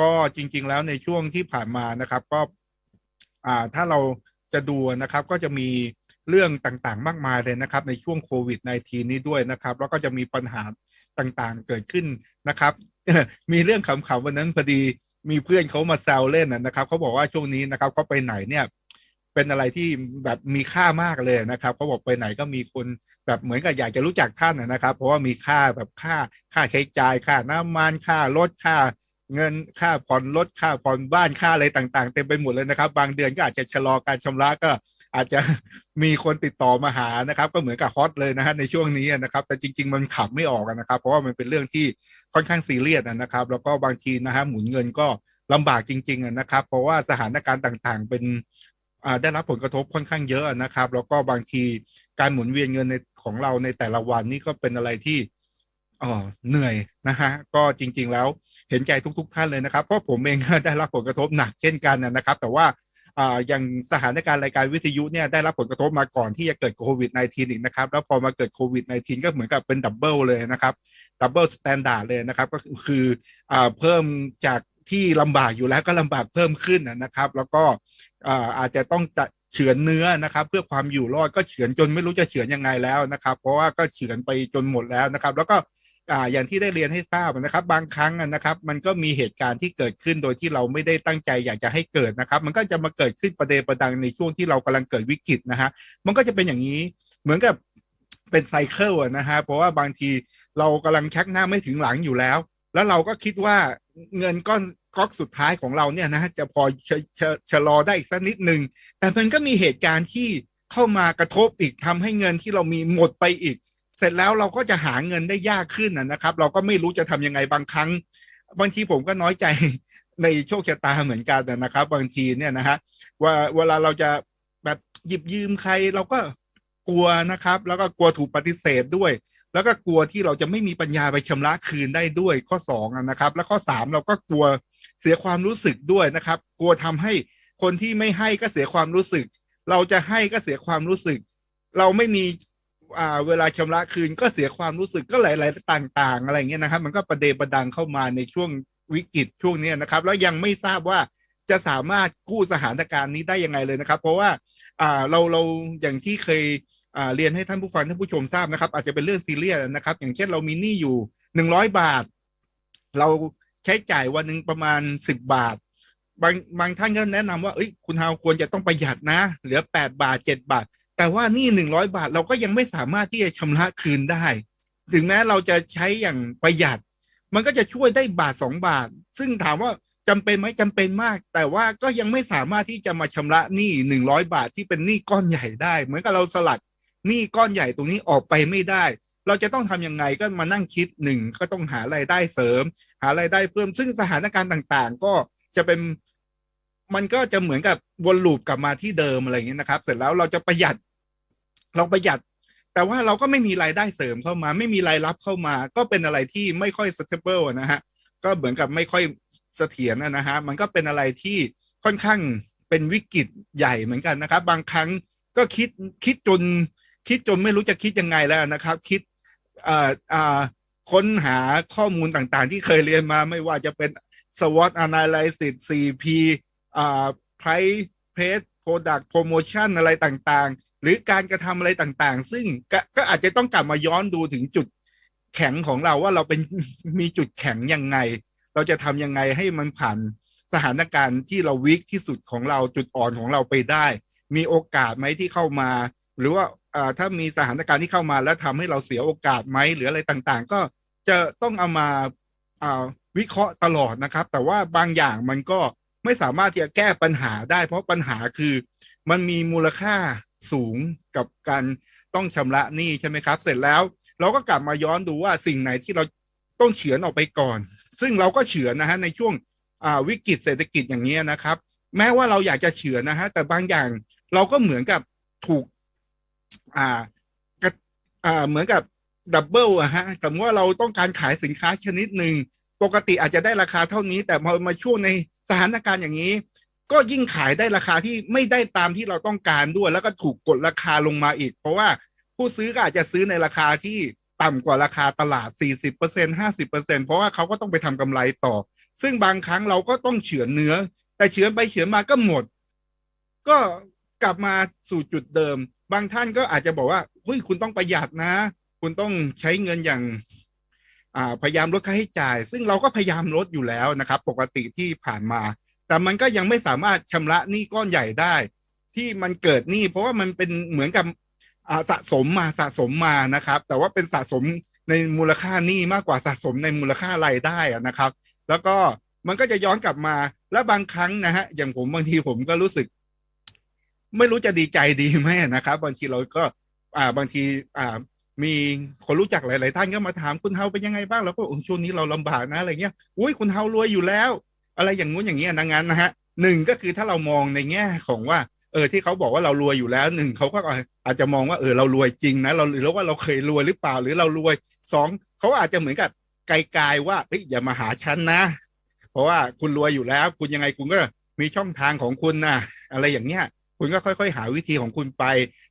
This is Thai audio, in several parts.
ก็จริง ๆ แล้วในช่วงที่ผ่านมานะครับก็อ่าถ้าเราจะดูนะครับก็จะมีเรื่องต่างๆ มากมายเลยนะครับ ในช่วงโควิด -19 นี้ด้วยนะครับ แล้วก็จะมีปัญหาต่างๆเกิดขึ้นนะครับ มีเรื่องขำๆวันนั้นพอดีมีเพื่อนเขามาแซวเล่นนะครับเขาบอกว่าช่วงนี้นะครับเขาไปไหนเนี่ย เป็นอะไรที่แบบมีค่ามากเลยนะครับเขาบอกไปไหนก็มีคนแบบเหมือนกับอยากจะรู้จักท่านนะครับ เพราะว่ามีค่าแบบค่าค่าใช้จ่ายค่าน้ำมันค่ารถค่า เงินค่าผ่อนรถค่าผ่อนบ้านค่าอะไรต่าง ๆ เต็มไปหมดเลยนะครับ บางเดือนก็อาจจะชะลอการชำระก็อาจจะมีคนติดต่อมาหานะครับ ก็เหมือนกับฮอตเลยนะฮะในช่วงนี้นะครับ แต่จริง ๆ มันขับไม่ออกนะครับ เพราะว่ามันเป็นเรื่องที่ค่อนข้างซีเรียสนะครับ แล้วก็บางทีนะฮะหมุนเงินก็ลำบากจริงๆนะครับ เพราะว่าสถานการณ์ต่างๆ เป็นได้รับผลกระทบค่อนข้างเยอะนะครับ แล้วก็บางทีการหมุนเวียนเงินในของเราในแต่ละวันนี่ก็เป็นอะไรที่ อ๋อเหนื่อยนะฮะก็จริง ๆ แล้วเห็นใจทุก ๆ ท่านเลยนะครับเพราะผมเองก็ได้รับผลกระทบหนักเช่นกันนะครับ แต่ว่าอย่างสถานการณ์รายการวิทยุเนี่ยได้รับผลกระทบมาก่อนที่จะเกิดโควิด -19 อีกนะครับ แล้วพอมาเกิดโควิด -19 ก็เหมือนกับเป็นดับเบิลเลยนะครับดับเบิลสแตนดาร์ดเลยนะครับ ก็คืออเพิ่มจากที่ลำบากอยู่แล้วก็ลำบากเพิ่มขึ้นนะครับ แล้วก็อาจจะต้องเฉือนเนื้อนะครับ เพื่อความอยู่รอดก็เฉือนจนไม่รู้จะเฉือนยังไงแล้วนะครับ เพราะว่าก็เฉือนไปจนหมดแล้วนะครับ แล้วก็ อ่าอย่างที่ได้เรียนให้ทราบนะครับ บางครั้งนะครับ มันก็มีเหตุการณ์ที่เกิดขึ้นโดยที่เราไม่ได้ตั้งใจอยากจะให้เกิดนะครับ มันก็จะมาเกิดขึ้นประเดประดังในช่วงที่เรากำลังเกิดวิกฤตนะฮะมันก็จะเป็นอย่างนี้เหมือนกับเป็นไซเคิลนะฮะเพราะว่าบางทีเรากำลังชักหน้าไม่ถึงหลังอยู่แล้ว แล้วเราก็คิดว่าเงินก้อนก๊อกสุดท้ายของเราเนี่ยนะจะพอชะชชะลอได้อีกสักนิดหนึ่งแต่มันก็มีเหตุการณ์ที่เข้ามากระทบอีกทำให้เงินที่เรามีหมดไปอีก สร็จแล้วเราก็จะหาเงินได้ยากขึ้นนะครับ เราก็ไม่รู้จะทำยังไงบางครั้ง บางทีผมก็น้อยใจในโชคชะตาเหมือนกันนะครับ บางทีเนี่ยนะฮะว่าเวลาเราจะแบบหยิบยืมใครเราก็กลัวนะครับ แล้วก็กลัวถูกปฏิเสธด้วย แล้วก็กลัวที่เราจะไม่มีปัญญาไปชำระคืนได้ด้วยข้อสองนะครับ แล้วข้อสามเราก็กลัวเสียความรู้สึกด้วยนะครับ กลัวทำให้คนที่ไม่ให้ก็เสียความรู้สึก เราจะให้ก็เสียความรู้สึกเราไม่มี อ่าเวลาชำระคืนก็เสียความรู้สึกก็หลาย ๆ ต่าง ๆ อะไรเงี้ยนะครับ มันก็ประเดประดังเข้ามาในช่วงวิกฤตช่วงนี้นะครับ แล้วยังไม่ทราบว่าจะสามารถกู้สถานการณ์นี้ได้ยังไงเลยนะครับ เพราะว่าอ่าเราเราอย่างที่เคยอ่าเรียนให้ท่านผู้ฟังท่านผู้ชมทราบนะครับ อาจจะเป็นเรื่องซีเรียสนะครับ อย่างเช่นเรามีหนี้อยู่หนึ่งร้อยบาท เราใช้จ่ายวันหนึ่งประมาณสิบบาทบางบางท่านก็แนะนำว่าเอ้ยคุณฮาวควรจะต้องประหยัดนะ เหลือแปดบาทเจ็ดบาท แต่ว่านี่หนึ่งร้อยบาทเราก็ยังไม่สามารถที่จะชำระคืนได้ ถึงแม้เราจะใช้อย่างประหยัด มันก็จะช่วยได้บาทสองบาท ซึ่งถามว่าจำเป็นไหมจำเป็นมาก แต่ว่าก็ยังไม่สามารถที่จะมาชำระหนี้หนึ่งร้อยบาทที่เป็นหนี้ก้อนใหญ่ได้ เหมือนกับเราสลัดหนี้ก้อนใหญ่ตรงนี้ออกไปไม่ได้ เราจะต้องทำยังไงก็มานั่งคิดหนึ่งก็ต้องหารายได้เสริม หารายได้เพิ่มซึ่งสถานการณ์ต่างๆ ก็จะเป็นมันก็จะเหมือนกับวนลูปกลับมาที่เดิมอะไรอย่างนี้นะครับ เสร็จแล้วเราจะประหยัด เราประหยัด แต่ว่าเราก็ไม่มีรายได้เสริมเข้ามา ไม่มีรายรับเข้ามา ก็เป็นอะไรที่ไม่ค่อย stable นะฮะก็เหมือนกับไม่ค่อยเสถียรนะฮะมันก็เป็นอะไรที่ค่อนข้างเป็นวิกฤตใหญ่เหมือนกันนะครับ บางครั้งก็คิดคิดจน คิดจนไม่รู้จะคิดยังไงแล้วนะครับ คิดอ่าอ่าค้นหาข้อมูลต่างๆ ที่เคยเรียนมาไม่ว่าจะเป็น SWOT analysis 4P อ่า price price product promotion อะไรต่างๆ หรือการกระทำอะไรต่างๆ ซึ่งกก็อาจจะต้องกลับมาย้อนดูถึงจุดแข็งของเราว่าเราเป็นมีจุดแข็งยังไง เราจะทำยังไงให้มันผ่านสถานการณ์ที่เราวิกที่สุดของเราจุดอ่อนของเราไปได้ มีโอกาสไหมที่เข้ามา หรือว่าถ้ามีสถานการณ์ที่เข้ามาแล้วทำให้เราเสียโอกาสไหมหรืออะไรต่างๆ ก็จะต้องเอามาวิเคราะห์ตลอดนะครับ แต่ว่าบางอย่างมันก็ ไม่สามารถที่จะแก้ปัญหาได้ เพราะปัญหาคือมันมีมูลค่าสูงกับการต้องชำระหนี้ใช่ไหมครับ เสร็จแล้วเราก็กลับมาย้อนดูว่าสิ่งไหนที่เราต้องเฉือนออกไปก่อน ซึ่งเราก็เฉือนนะฮะในช่วงวิกฤตเศรษฐกิจอย่างนี้นะครับ แม้ว่าเราอยากจะเฉือนนะฮะแต่บางอย่างเราก็เหมือนกับถูกอ่าอ่าเหมือนกับดับเบิลอะฮะสมมติว่าเราต้องการขายสินค้าชนิดหนึ่งปกติอาจจะได้ราคาเท่านี้ แต่พอมาช่วงใน สถานการณ์อย่างนี้ ก็ยิ่งขายได้ราคาที่ไม่ได้ตามที่เราต้องการด้วย แล้วก็ถูกกดราคาลงมาอีก เพราะว่าผู้ซื้อก็อาจจะซื้อในราคาที่ต่ำกว่าราคาตลาด 40% 50%เพราะว่าเขาก็ต้องไปทำกำไรต่อ ซึ่งบางครั้งเราก็ต้องเฉือนเนื้อ แต่เฉือนไปเฉือนมาก็หมด ก็กลับมาสู่จุดเดิม บางท่านก็อาจจะบอกว่าเฮ้ยคุณต้องประหยัดนะ คุณต้องใช้เงินอย่าง พยายามลดค่าใช้จ่าย ซึ่งเราก็พยายามลดอยู่แล้วนะครับ ปกติที่ผ่านมา แต่มันก็ยังไม่สามารถชำระหนี้ก้อนใหญ่ได้ ที่มันเกิดหนี้เพราะว่ามันเป็นเหมือนกับสะสมมาสะสมมานะครับ แต่ว่าเป็นสะสมในมูลค่าหนี้มากกว่าสะสมในมูลค่ารายได้นะครับ แล้วก็มันก็จะย้อนกลับมาแล้วบางครั้งนะฮะอย่างผมบางทีผมก็รู้สึก ไม่รู้จะดีใจดีไหมนะครับ บางทีเราก็ อ่าบางทีอ่า มีคนรู้จักหลาย ๆ ท่านก็มาถามคุณเฮาเป็นยังไงบ้างแล้วก็อช่วงนี้เราลำบากนะอะไรเงี้ยอุ้ยคุณเฮารวยอยู่แล้ว อะไรอย่างงู้นอย่างนี้ดังนั้นนะฮะหนึ่งก็คือถ้าเรามองในแง่ของว่า เออที่เขาบอกว่าเรารวยอยู่แล้วหนึ่งเขาก็อาจจะมองว่าเออเรารวยจริงนะเราหรือว่าเราเคยรวยหรือเปล่าหรือเรารวยสองเขาอาจจะเหมือนกับไกลๆว่าเฮ้ยอย่ามาหาฉันนะ เพราะว่าคุณรวยอยู่แล้ว คุณยังไงคุณก็มีช่องทางของคุณนะอะไรอย่างเงี้ยคุณก็ค่อย ๆ หาวิธีของคุณไป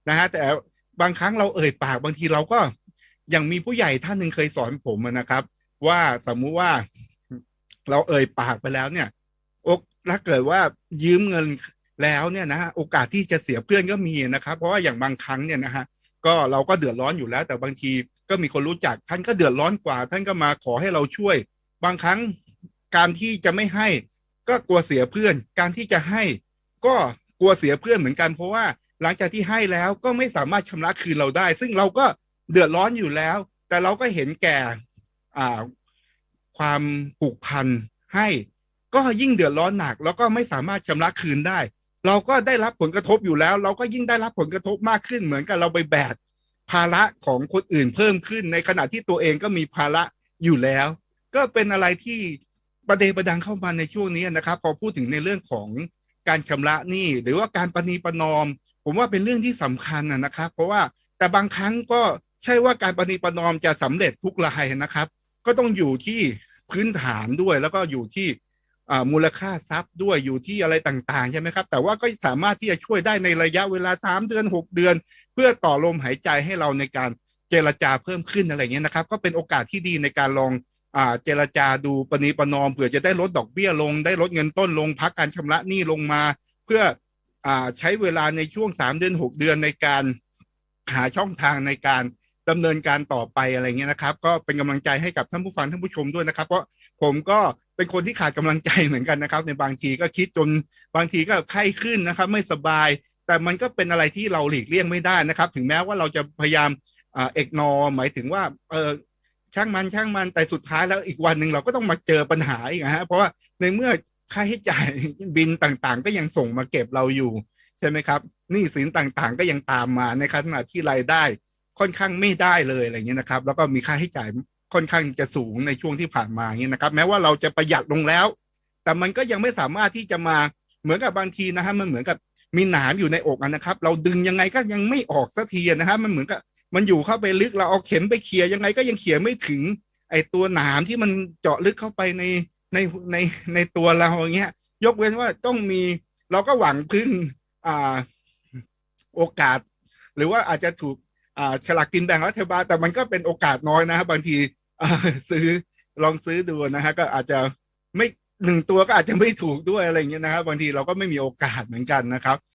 นะฮะแต่ บางครั้งเราเอ่ยปากบางทีเราก็อย่างมีผู้ใหญ่ท่านหนึ่งเคยสอนผมนะครับ ว่าสมมุติว่าเราเอ่ยปากไปแล้วเนี่ยอกถ้าเกิดว่ายืมเงินแล้วเนี่ยนะโอกาสที่จะเสียเพื่อนก็มีนะครับ เพราะว่าอย่างบางครั้งเนี่ยนะฮะก็เราก็เดือดร้อนอยู่แล้ว แต่บางทีก็มีคนรู้จักท่านก็เดือดร้อนกว่า ท่านก็มาขอให้เราช่วย บางครั้งการที่จะไม่ให้ก็กลัวเสียเพื่อน การที่จะให้ก็กลัวเสียเพื่อนเหมือนกัน เพราะว่า หลังจากที่ให้แล้วก็ไม่สามารถชำระคืนเราได้ ซึ่งเราก็เดือดร้อนอยู่แล้ว แต่เราก็เห็นแก่อ่าความผูกพันให้ก็ยิ่งเดือดร้อนหนัก แล้วก็ไม่สามารถชำระคืนได้ เราก็ได้รับผลกระทบอยู่แล้ว เราก็ยิ่งได้รับผลกระทบมากขึ้นเหมือนกับเราไปแบกภาระของคนอื่นเพิ่มขึ้น ในขณะที่ตัวเองก็มีภาระอยู่แล้ว ก็เป็นอะไรที่ประเดประดังเข้ามาในช่วงนี้นะครับ พอพูดถึงในเรื่องของการชำระหนี้หรือว่าการประนีประนอม ผมว่าเป็นเรื่องที่สำคัญนะครับ เพราะว่าแต่บางครั้งก็ใช่ว่าการประนีปนอมจะสำเร็จทุกรายนะครับ ก็ต้องอยู่ที่พื้นฐานด้วย แล้วก็อยู่ที่มูลค่าทรัพย์ด้วยอยู่ที่อะไรต่างๆใช่ไหมครับ แต่ว่าก็สามารถที่จะช่วยได้ในระยะเวลาสามเดือนหกเดือน เพื่อต่อลมหายใจให้เราในการเจรจาเพิ่มขึ้นอะไรเงี้ยนะครับ ก็เป็นโอกาสที่ดีในการลองอเจรจาดูปณีประนอมเผื่อจะได้ลดดอกเบี้ยลง ได้ลดเงินต้นลงพักการชำระหนี้ลงมา เพื่อ ใช้เวลาในช่วงสามเดือนหกเดือนในการหาช่องทางในการดำเนินการต่อไปอะไรเงี้ยนะครับ ก็เป็นกำลังใจให้กับท่านผู้ฟังท่านผู้ชมด้วยนะครับ เพราะผมก็เป็นคนที่ขาดกำลังใจเหมือนกันนะครับ ในบางทีก็คิดจนบางทีก็ไข้ขึ้นนะครับ ไม่สบาย แต่มันก็เป็นอะไรที่เราหลีกเลี่ยงไม่ได้นะครับ ถึงแม้ว่าเราจะพยายามอเอกนอหมายถึงว่าเออช่างมันช่างมันแต่สุดท้ายแล้วอีกวันหนึ่งเราก็ต้องมาเจอปัญหาอีกนะฮะเพราะว่าในเมื่อ ค่าใช้จ่ายบินต่างๆ ก็ยังส่งมาเก็บเราอยู่ใช่ไหมครับหนี้สินต่างๆ ก็ยังตามมาในขณะที่รายได้ค่อนข้างไม่ได้เลยอะไรเงี้ยนะครับ แล้วก็มีค่าใช้จ่ายค่อนข้างจะสูงในช่วงที่ผ่านมาเงี้ยนะครับ แม้ว่าเราจะประหยัดลงแล้ว แต่มันก็ยังไม่สามารถที่จะมาเหมือนกับบางทีนะฮะมันเหมือนกับมีหนามอยู่ในอกนะครับ เราดึงยังไงก็ยังไม่ออกสักทีนะฮะมันเหมือนกับมันอยู่เข้าไปลึกเราเอาเข็มไปเขี่ยยังไงก็ยังเขี่ยไม่ถึง ไอตัวหนามที่มันเจาะลึกเข้าไปใน ในในในตัวเราอย่างเงี้ย ยกเว้นว่าต้องมีเราก็หวังพึ่งอ่าโอกาส หรือว่าอาจจะถูกอ่าฉลากกินแบ่งรัฐบาลแต่มันก็เป็นโอกาสน้อยนะครับบางทีอซื้อลองซื้อดูนะฮะก็อาจจะไม่หนึ่งตัวก็อาจจะไม่ถูกด้วยอะไรเงี้ยนะครับบางทีเราก็ไม่มีโอกาสเหมือนกันนะครับ